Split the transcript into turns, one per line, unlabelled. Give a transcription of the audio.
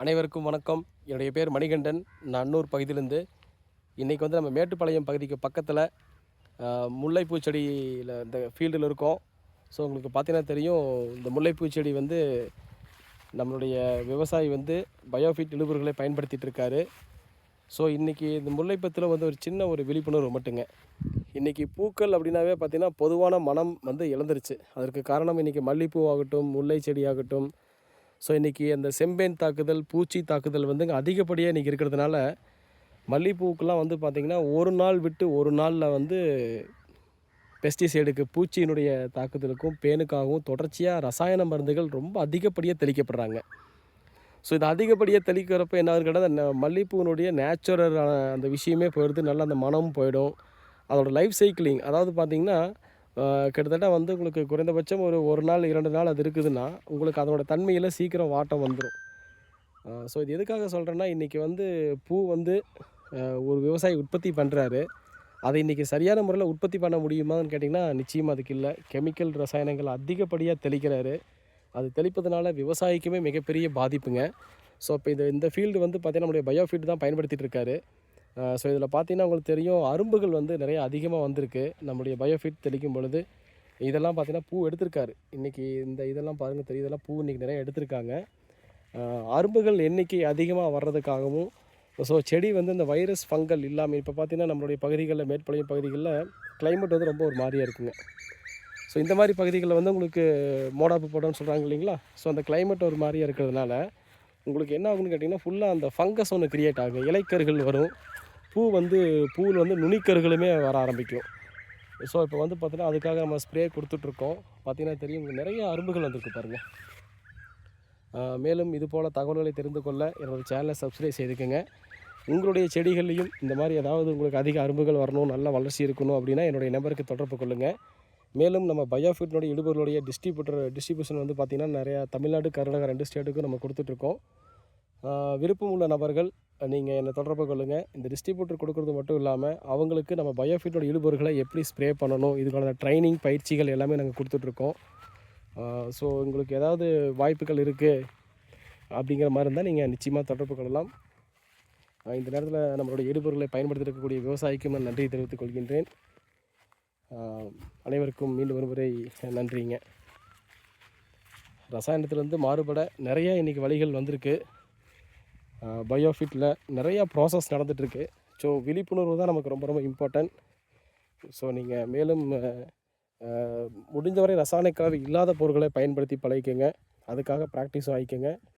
அனைவருக்கும் வணக்கம். என்னுடைய பேர் மணிகண்டன். நான் அன்னூர் பகுதியிலேருந்து. இன்றைக்கி வந்து நம்ம மேட்டுப்பாளையம் பகுதிக்கு பக்கத்தில் முல்லைப்பூ செடியில் இந்த ஃபீல்டில் இருக்கோம். ஸோ உங்களுக்கு பார்த்தீங்கன்னா தெரியும் இந்த முல்லைப்பூ செடி வந்து நம்மளுடைய விவசாயி வந்து பயோஃபிட் இழுபொருட்களை பயன்படுத்திகிட்டு இருக்காரு. ஸோ இன்றைக்கி இந்த முல்லைப்பத்தில் வந்து ஒரு சின்ன ஒரு விழிப்புணர்வு மட்டுங்க. இன்றைக்கி பூக்கள் அப்படின்னாவே பார்த்திங்கன்னா பொதுவான மனம் வந்து இழந்துருச்சு. அதற்கு காரணம் இன்றைக்கி மல்லிப்பூ ஆகட்டும் முல்லை செடி ஆகட்டும் ஸோ இன்றைக்கி அந்த செம்பேன் தாக்குதல் பூச்சி தாக்குதல் வந்துங்க அதிகப்படியாக இன்றைக்கி இருக்கிறதுனால மல்லிகைப்பூக்கெலாம் வந்து பார்த்திங்கன்னா ஒரு நாள் விட்டு ஒரு நாளில் வந்து பெஸ்டிசைடுக்கு பூச்சியினுடைய தாக்குதலுக்கும் பேனுக்காகவும் தொடர்ச்சியாக ரசாயன மருந்துகள் ரொம்ப அதிகப்படியாக தெளிக்கப்படுறாங்க. ஸோ இது அதிகப்படியாக தெளிக்கிறப்ப என்ன கேட்டால் அந்த மல்லிகைப்பூனுடைய நேச்சுரலான அந்த விஷயமே போயிடுது நல்லா அந்த மனமும் போயிடும். அதோடய லைஃப் சைக்கிளிங் அதாவது பார்த்திங்கன்னா கிட்டத்தட்ட வந்து உங்களுக்கு குறைந்தபட்சம் ஒரு ஒரு நாள் இரண்டு நாள் அது இருக்குதுன்னா உங்களுக்கு அதனோட தன்மையில் சீக்கிரம் வாட்டம் வந்துடும் ஸோ இது எதுக்காக சொல்கிறேன்னா இன்றைக்கி வந்து பூ வந்து ஒரு விவசாயி உற்பத்தி பண்ணுறாரு அதை இன்றைக்கி சரியான முறையில் உற்பத்தி பண்ண முடியுமான்னு கேட்டிங்கன்னா நிச்சயமாக அதுக்கு இல்லை. கெமிக்கல் ரசாயனங்கள் அதிகப்படியாக தெளிக்கிறாரு. அது தெளிப்பதனால விவசாயிக்குமே மிகப்பெரிய பாதிப்புங்க. ஸோ இப்போ இந்த இந்த ஃபீல்டு வந்து பார்த்தீங்கன்னா நம்முடைய பயோஃபீல்டு தான் பயன்படுத்திகிட்டு இருக்காரு. ஸோ இதில் பார்த்தீங்கன்னா உங்களுக்கு தெரியும் அரும்புகள் வந்து நிறைய அதிகமாக வந்திருக்கு. நம்முடைய பயோஃபிட் தெளிக்கும் பொழுது இதெல்லாம் பார்த்தீங்கன்னா பூ எடுத்திருக்காரு. இன்றைக்கி இந்த இதெல்லாம் பாருங்கள் தெரியும் இதெல்லாம் பூ இன்றைக்கி நிறைய எடுத்திருக்காங்க. அரும்புகள் எண்ணிக்கை அதிகமாக வர்றதுக்காகவும் ஸோ செடி வந்து இந்த வைரஸ் ஃபங்கல் இல்லாமல் இப்போ பார்த்தீங்கன்னா நம்மளுடைய பகுதிகளில் மேற்பளையும் பகுதிகளில் கிளைமேட் வந்து ரொம்ப ஒரு மாதிரியாக இருக்குங்க. ஸோ இந்த மாதிரி பகுதிகளில் வந்து உங்களுக்கு மோடாப்பு போடன்னு சொல்கிறாங்க இல்லைங்களா? ஸோ அந்த கிளைமேட் ஒரு மாதிரியாக இருக்கிறதுனால உங்களுக்கு என்ன ஆகுன்னு கேட்டிங்கன்னா ஃபுல்லாக அந்த ஃபங்கஸ் ஒன்று கிரியேட் ஆகும் இலைக்கருகள் வரும். பூ வந்து பூவில் வந்து நுனிக்கருகளுமே வர ஆரம்பிக்கும். ஸோ இப்போ வந்து பார்த்தீங்கன்னா அதுக்காக நம்ம ஸ்ப்ரே கொடுத்துட்ருக்கோம். பார்த்தீங்கன்னா தெரியும். நிறைய அரும்புகள் வந்திருக்கு பாருங்கள் மேலும் இது போல் தகவல்களை தெரிந்து கொள்ள என்னோடய சேனலை சப்ஸ்கிரைப் செய்துக்கோங்க. உங்களுடைய செடிகள்லையும் இந்த மாதிரி ஏதாவது உங்களுக்கு அதிக அரும்புகள் வரணும் நல்ல வளர்ச்சி இருக்கணும் அப்படின்னா என்னுடைய நம்பருக்கு தொடர்பு கொள்ளுங்கள் மேலும் நம்ம பயோஃபிட்னுடைய இடுபொருளுடைய டிஸ்ட்ரிபியூட்டர் டிஸ்ட்ரிபியூஷன் வந்து பார்த்திங்கன்னா நிறையா தமிழ்நாடு கர்நாடகா ரெண்டு ஸ்டேட்டுக்கும் நம்ம கொடுத்துட்ருக்கோம். விருப்பம் உள்ள நபர்கள் நீங்கள் என்னை தொடர்பு கொள்ளுங்கள் இந்த டிஸ்ட்ரிபியூட்டர் கொடுக்குறது மட்டும் இல்லாமல் அவங்களுக்கு நம்ம பயோஃபிட்டோட இடுபொருட்களை எப்படி ஸ்ப்ரே பண்ணணும் இதுக்கான ட்ரைனிங் பயிற்சிகள் எல்லாமே நாங்கள் கொடுத்துட்ருக்கோம். ஸோ உங்களுக்கு ஏதாவது வாய்ப்புகள் இருக்குது அப்படிங்கிற மாதிரி இருந்தால் நீங்கள் நிச்சயமாக தொடர்பு கொள்ளலாம். இந்த நேரத்தில் நம்மளுடைய இடுபொருளை பயன்படுத்தி இருக்கக்கூடிய விவசாயிக்கும் நான் நன்றி தெரிவித்துக் கொள்கின்றேன். அனைவருக்கும் மீண்டும் ஒருமுறை நன்றிங்க. ரசாயனத்திலேருந்து மாறுபட நிறைய இன்றைக்கி வழிகள் வந்திருக்கு. பயோஃபிட்டில் நிறையா ப்ராசஸ் நடந்துகிட்ருக்கு ஸோ விழிப்புணர்வு தான் நமக்கு ரொம்ப ரொம்ப இம்பார்ட்டன்ட் ஸோ நீங்கள் மேலும் முடிஞ்சவரை ரசாயன கலவை இல்லாத பொருட்களை பயன்படுத்தி பழகிக்கோங்க. அதுக்காக ப்ராக்டிஸும் ஆகிக்கோங்க